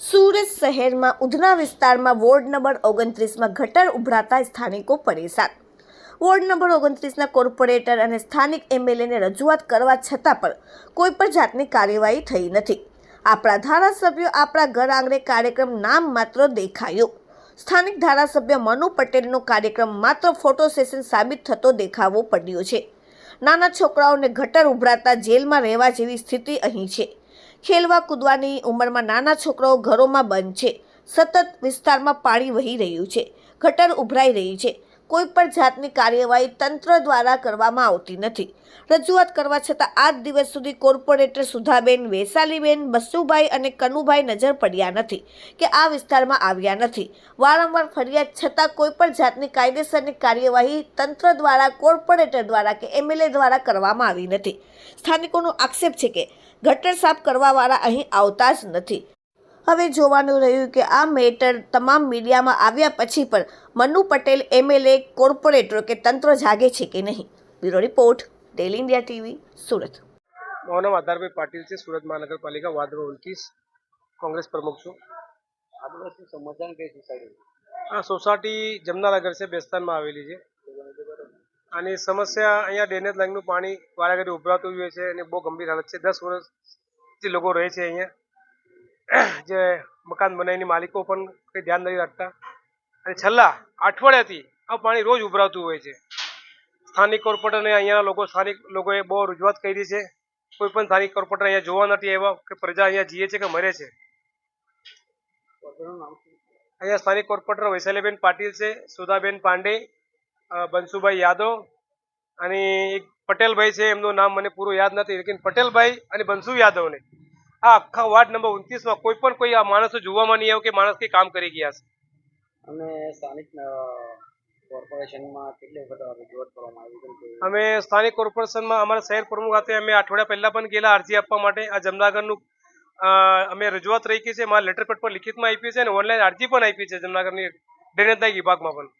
સુરત શહેરમાં ઉધના વિસ્તારમાં ward number ઓગણત્રીસમાં ગટર ઉભરાતા સ્થાનિકો પરેશાન. વોર્ડ નંબર ઓગણત્રીસના કોર્પોરેટર અને સ્થાનિક એમએલએને રજૂઆત કરવા છતાં પણ કોઈ પણ જાતની કાર્યવાહી થઈ નથી. આપણા ધારાસભ્યો આપણા ઘર આંગણે કાર્યક્રમ નામ માત્ર દેખાયો. સ્થાનિક ધારાસભ્ય મનુ પટેલનો કાર્યક્રમ માત્ર ફોટો સેશન સાબિત થતો દેખાવો પડ્યો છે. નાના છોકરાઓને ગટર ઉભરાતા જેલમાં રહેવા જેવી સ્થિતિ અહીં છે. ખેલવા કૂદવાની ઉંમરમાં નાના છોકરાઓ ઘરોમાં બંધ છે. સતત વિસ્તારમાં પાણી વહી રહ્યું છે. ગટર ઉભરાઈ રહી છે. કોઈ પણ જાતની કાર્યવાહી તંત્ર દ્વારા કરવામાં આવતી નથી. રજૂઆત કરવા છતાં આજ દિવસ સુધી કોર્પોરેટર સુધાબેન વેસાલીબેન બસુભાઈ અને કનુભાઈ નજર પડ્યા નથી કે આ વિસ્તારમાં આવ્યા નથી. વારંવાર ફરિયાદ છતાં કોઈ પણ જાતની કાયદેસરની કાર્યવાહી તંત્ર દ્વારા, કોર્પોરેટર દ્વારા કે એમએલએ દ્વારા કરવામાં આવી નથી. સ્થાનિકોનો આક્ષેપ છે કે ગટર સાફ કરવાવાળા અહીં આવતા જ નથી. હવે જોવાનું રહ્યું કે આ મેટર તમામ મીડિયામાં આવ્યા પછી પણ મનુ પટેલ એમએલએ કોર્પોરેટરો કે તંત્ર જાગે છે કે નહીં? Bureau report daily India TV Surat. મારું નામ આધારભાઈ પાટીલ છે સુરત મહાનગરપાલિકા વાર્ડ નંબર કોંગ્રેસ પ્રમુખ છું. આદિવાસી સમાધાન કઈ સોસાયટી આ સોસાયટી જમનાનગર છે બેસ્તાનમાં આવેલી છે. અને સમસ્યા અહીંયા ડેનેજ લાઈનનું પાણી વારાઘડી ઉભરાતું હોય છે અને બહુ ગંભીર હાલત છે. દસ વર્ષથી લોકો રહે છે અહીંયા. જે મકાન બનાવીની માલિકો પણ કંઈ ધ્યાન નથી રાખતા. અને છેલ્લા અઠવાડિયાથી આ પાણી રોજ ઉભરાતું હોય છે. સ્થાનિક કોર્પોરેટરને અહીંયાના લોકો, સ્થાનિક લોકોએ બહુ રજૂઆત કરી છે. કોઈ પણ સ્થાનિક કોર્પોરેટર અહીંયા જોવા નથી આવ્યા કે પ્રજા અહીંયા જીએ છે કે મરે છે. અહીંયા સ્થાનિક કોર્પોરેટર વૈશાલીબેન પાટીલ છે, સુધાબેન પાંડે બંશુભાઈ યાદવ અને એક પટેલભાઈ છે. એમનું નામ મને પૂરું યાદ નથી. લેકિન પટેલભાઈ અને બંશુ યાદવને આ આખા વાર્ડ નંબર ઉનત્રીસમાં કોઈ પણ કોઈ આ માણસો જોવામાં નહીં આવ્યો કે માણસ કંઈ કામ કરી ગયા છે. અને સ્થાનિક કોર્પોરેશનમાં કેટલી વખત રજૂઆત કરવામાં આવી અમે સ્થાનિક કોર્પોરેશનમાં અમારા શહેર પ્રમુખ ખાતે અમે અઠવાડિયા પહેલા પણ ગયેલા અરજી આપવા માટે આ જમનાગરનું અમે રજૂઆત રહી છે. મારા લેટર પેડ પર લિખિતમાં આપી છે અને ઓનલાઈન અરજી પણ આપી છે જમનાગરની ડ્રેનેજના વિભાગમાં પણ.